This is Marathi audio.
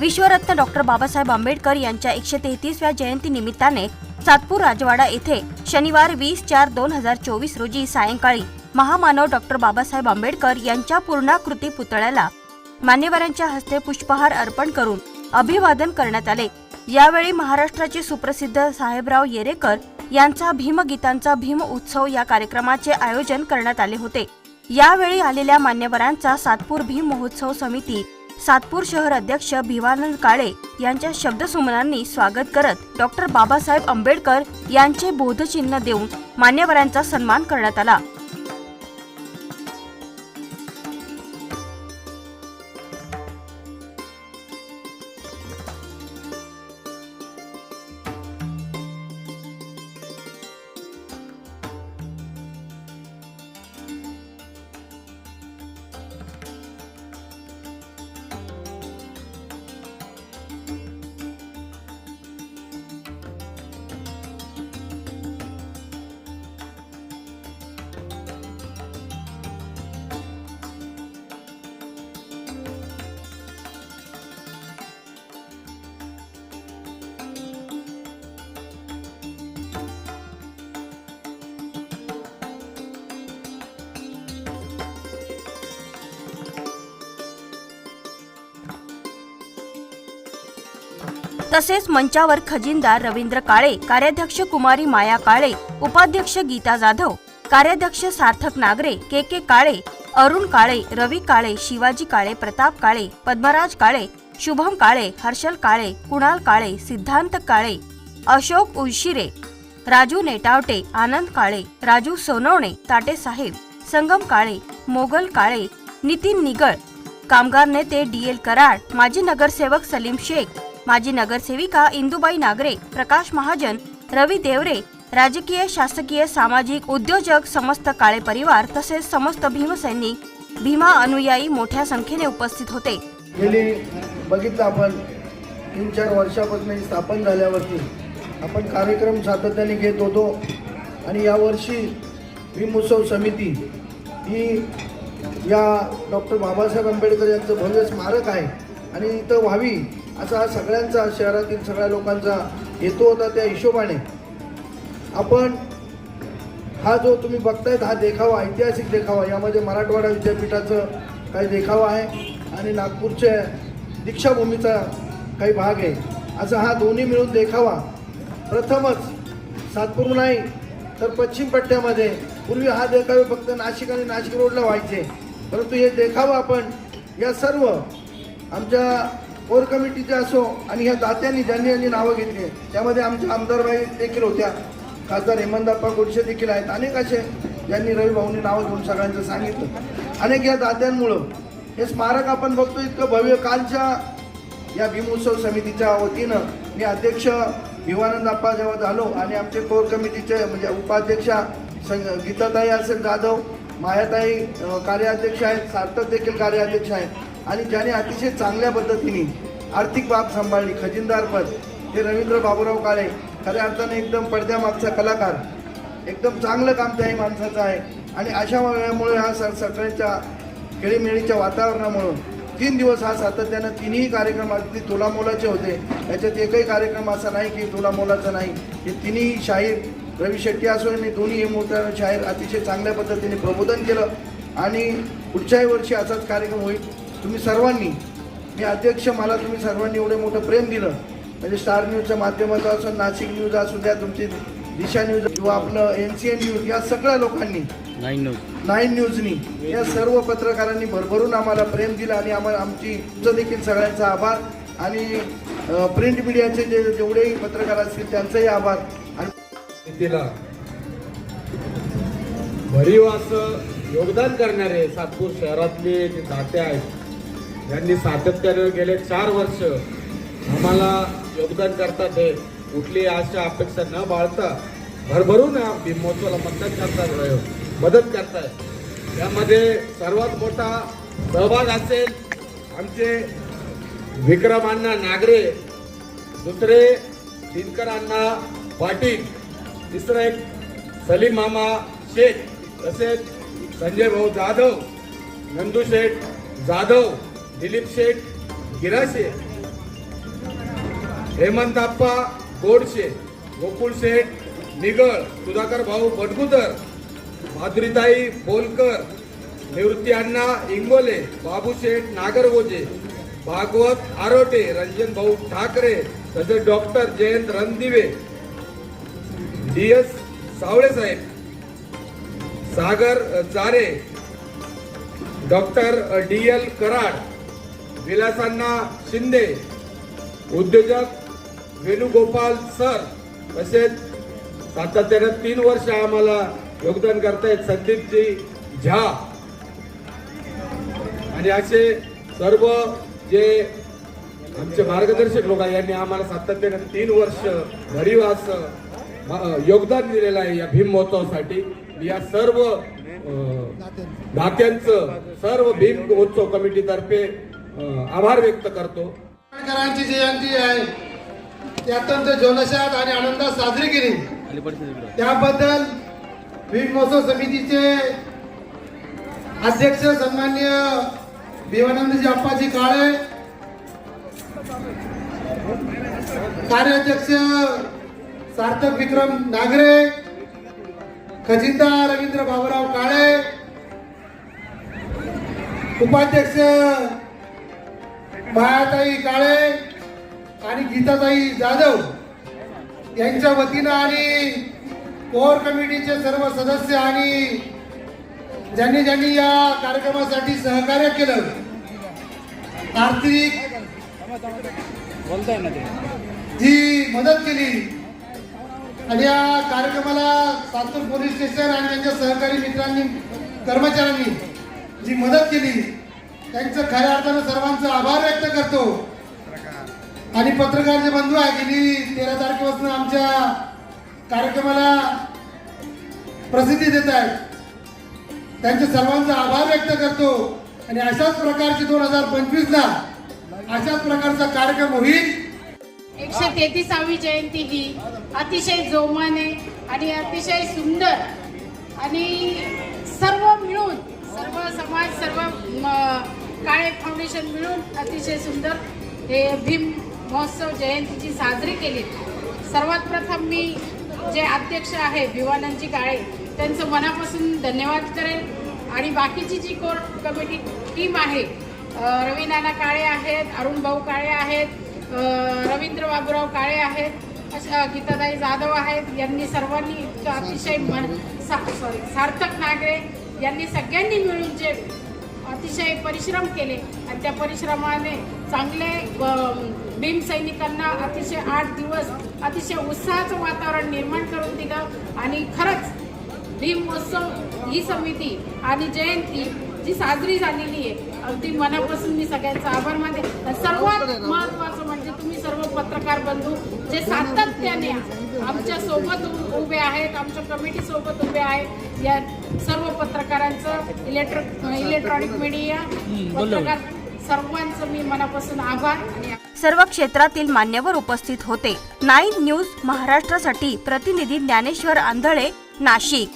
विश्वरत्न डॉक्टर बाबासाहेब आंबेडकर यांच्या एकशे तेहतीसव्या जयंती निमित्ताने सातपूर राजवाडा येथे शनिवार वीस चार दोन हजार चोवीस रोजी सायंकाळी महामानव डॉक्टर बाबासाहेब आंबेडकर यांच्या पूर्णाकृती पुतळ्याला मान्यवरांच्या हस्ते पुष्पहार अर्पण करून अभिवादन करण्यात आले. यावेळी महाराष्ट्राचे सुप्रसिद्ध साहेबराव येरेकर यांचा भीमगीतांचा भीम उत्सव या कार्यक्रमाचे आयोजन करण्यात आले होते. यावेळी आलेल्या मान्यवरांचा सातपूर भीम महोत्सव समिती सातपूर शहर अध्यक्ष भिवानंद काळे यांच्या शब्दसुमनांनी स्वागत करत डॉक्टर बाबासाहेब आंबेडकर यांचे बोधचिन्ह देऊन मान्यवरांचा सन्मान करण्यात आला. तसेच मंचावर खजिनदार रवींद्र काळे कार्याध्यक्ष कुमारी माया काळे उपाध्यक्ष गीता जाधव कार्याध्यक्ष सार्थक नागरे के के काळे अरुण काळे रवी काळे शिवाजी काळे प्रताप काळे पद्मराज काळे शुभम काळे हर्षल काळे कुणाल काळे सिद्धांत काळे अशोक उशिरे राजू नेटावटे आनंद काळे राजू सोनवणे ताटे साहेब संगम काळे मोगल काळे नितीन निगळ कामगार नेते डी एल कराड माजी नगरसेवक सलीम शेख माजी नगरसेविका इंदुबाई नागरे प्रकाश महाजन रवी देवरे राजकीय शासकीय सामाजिक उद्योजक समस्त काळे परिवार तसेच समस्त भीमसैनिक भीमा अनुयायी मोठ्या संख्येने उपस्थित होते. गेली बघितलं आपण तीन चार वर्षापासून स्थापन झाल्यावरती आपण कार्यक्रम सातत्याने घेत होतो आणि यावर्षी भीमोत्सव समिती ही या डॉक्टर बाबासाहेब आंबेडकर यांचं भव्य स्मारक आहे. आणि इथं व्हावी असा हा सगळ्यांचा शहरातील सगळ्या लोकांचा हेतू होता त्या हिशोबाने. आपण हा जो तुम्ही बघतायत हा देखावा ऐतिहासिक देखावा यामध्ये मराठवाडा विद्यापीठाचं काही देखावा आहे आणि नागपूरच्या दीक्षाभूमीचा काही भाग आहे. असा हा दोन्ही मिळून देखावा. प्रथमच सातपूर नाही तर पश्चिम पट्ट्यामध्ये. पूर्वी हा देखावे फक्त नाशिक आणि नाशिक रोडला व्हायचे. परंतु हे देखावा आपण या सर्व आमच्या कोर कमिटीचे असो आणि ह्या दात्यांनी ज्यांनी ज्यांनी नावं घेतली त्यामध्ये आमच्या आमदारबाई देखील होत्या. खासदार हेमंतप्पा गोडसे देखील आहेत. अनेक असे ज्यांनी रविभाऊंनी नावं घेऊन सगळ्यांचं सांगितलं. अनेक या दात्यांमुळं हे स्मारक आपण बघतो इतकं भव्य. कालच्या या भीमोत्सव समितीच्या वतीनं मी अध्यक्ष भिवानंद अप्पा जेव्हा झालो आणि आमचे कोर कमिटीचे म्हणजे उपाध्यक्षा संग गीताताई असेल जाधव मायाताई कार्याध्यक्ष आहेत सार्थक देखील कार्याध्यक्ष आहेत. आणि ज्याने अतिशय चांगल्या पद्धतीने आर्थिक बाब सांभाळली. खजिनदारपद हे रवींद्र बाबूराव काळे. खऱ्या अर्थाने एकदम पडद्यामागचा कलाकार. एकदम चांगलं काम त्याही माणसाचं आहे. आणि अशा वेळामुळे हा सर सगळ्यांच्या खेळीमेळीच्या वातावरणामुळं तीन दिवस हा सातत्यानं तिन्ही कार्यक्रम अगदी तुलामोलाचे होते. याच्यात एकही कार्यक्रम असा नाही की तुलामोलाचा नाही. हे तिन्ही शाहीर रवी शेट्टी असो यांनी दोन्ही हे मोठ्या शाहीर अतिशय चांगल्या पद्धतीने प्रबोधन केलं. आणि पुढच्याही वर्षी असाच कार्यक्रम होईल. तुम्ही सर्वांनी मी अध्यक्ष मला तुम्ही सर्वांनी एवढं मोठं प्रेम दिलं. म्हणजे स्टार न्यूजच्या माध्यमातून असो नाशिक न्यूज असू द्या तुमची दिशा न्यूज किंवा आपलं एन सी एन न्यूज या सगळ्या लोकांनी नाईन न्यूज नाईन न्यूजनी या सर्व पत्रकारांनी भरभरून आम्हाला प्रेम दिलं आणि आम्हाला आमची तुमचं देखील सगळ्यांचा आभार. आणि प्रिंट मीडियाचे जे जेवढेही पत्रकार असतील त्यांचाही आभार. आणि समितीला भरीव असं योगदान करणारे सातपूर शहरातले जे दाते आहेत यांनी सातत्यानं गेले चार वर्ष आम्हाला योगदान करतात हे. कुठली आशा अपेक्षा न बाळता भरभरून या भीमोत्सवाला मदत करतात मदत करतायत यामध्ये सर्वात मोठा सहभाग असेल आमचे विक्रमांना नागरे दुसरे दिनकरांना पाटील तिसरं एक सलीम मामा शेख तसेच संजय भाऊ जाधव नंदू शेठ जाधव दिलीप शेठ गिराशे हेमंताप्पा गोडशे गोकुळ शेठ निगळ सुधाकर भाऊ बडगुदर माधुरीताई बोलकर निवृत्ती अण्णा इंगोले बाबू शेठ नागरगोजे भागवत आरोटे रंजन भाऊ ठाकरे तसेच doctor Jayant Randive D S Savale Saheb Sagar Chare doctor D L Karad विलासांना Shinde उद्योजक वेणुगोपाल सर तसेच सातत्यानं तीन वर्ष आम्हाला योगदान करतायत संदीपजी झा. आणि असे सर्व जे आमचे मार्गदर्शक लोक आहे यांनी आम्हाला सातत्यानं तीन वर्ष भरीव असं योगदान दिलेलं आहे या भीम महोत्सवासाठी. या सर्व दात्यांचं सर्व भीम महोत्सव कमिटीतर्फे आभार व्यक्त करतो. आंबेडकरांची जयंती आहे. ती अत्यंत जल्लोषात आणि आनंदात साजरी केली. त्याबद्दल भीम महोत्सव समितीचे अध्यक्ष सन्मान्य भिवानंदजी अप्पाजी काळे कार्याध्यक्ष सार्थक विक्रम नागरे खजिनदार रवींद्र बाबूराव काळे उपाध्यक्ष मायाताई काळे आणि गीताताई जाधव यांच्या वतीनं आणि कोर कमिटीचे सर्व सदस्य आणि ज्यांनी ज्यांनी या कार्यक्रमासाठी सहकार्य केलं. आर्थिक जी मदत केली. आणि या कार्यक्रमाला सातूर पोलीस स्टेशन आणि त्यांच्या सहकारी मित्रांनी कर्मचाऱ्यांनी जी मदत केली त्यांचं खऱ्या अर्थानं सर्वांचा आभार व्यक्त करतो. आणि पत्रकार जे बंधू आहे गेली तेरा तारखेपासून आमच्या कार्यक्रमाला प्रसिद्धी देत आहेत. त्यांच्या सर्वांचा आभार व्यक्त करतो. आणि अशाच प्रकारची दोन हजार पंचवीसला अशाच प्रकारचा कार्यक्रम होईल. एकशे तेहतीसावी जयंती ही अतिशय जोमाने आणि अतिशय सुंदर आणि सर्व मिळून सर्व समाज सर्व म, काळे फाउंडेशन मिळून अतिशय सुंदर हे भीम महोत्सव जयंतीची साजरी केली. सर्वात प्रथम मी जे अध्यक्ष आहे भिवानंदजी काळे त्यांचं मनापासून धन्यवाद करेन आणि बाकीची जी कोर कमिटी टीम आहे रवीनाना रवी नाना काळे आहेत अरुण भाऊ काळे आहेत रवींद्र बाबूराव काळे आहेत अशा गीताताई जाधव आहेत यांनी सर्वांनी इतकं अतिशय मन सा सॉरी सार्थक नागरे यांनी सगळ्यांनी मिळून जे अतिशय परिश्रम केले. आणि त्या परिश्रमाने चांगले अ, भीम सैनिकांना अतिशय आठ दिवस अतिशय उत्साहाचं वातावरण निर्माण करून दिलं. आणि खरंच भीम महोत्सव ही समिती आणि जयंती जी साजरी झालेली आहे अगदी मनापासून मी सगळ्यांचा आभार मानते. सर्वात महत्वाचं म्हणजे तुम्ही सर्व पत्रकार बंधू जे सातत्याने आमच्यासोबत उभे आहेत आमच्या कमिटी सोबत उभे आहेत या सर्व पत्रकारांचं इलेक्ट्रिक इलेक्ट्रॉनिक मीडिया पत्रकार सर्वांचं मी मनापासून आभार आणि सर्व क्षेत्रातील मान्यवर उपस्थित होते. नाईन न्यूज महाराष्ट्रासाठी प्रतिनिधी ज्ञानेश्वर आंधळे नाशिक.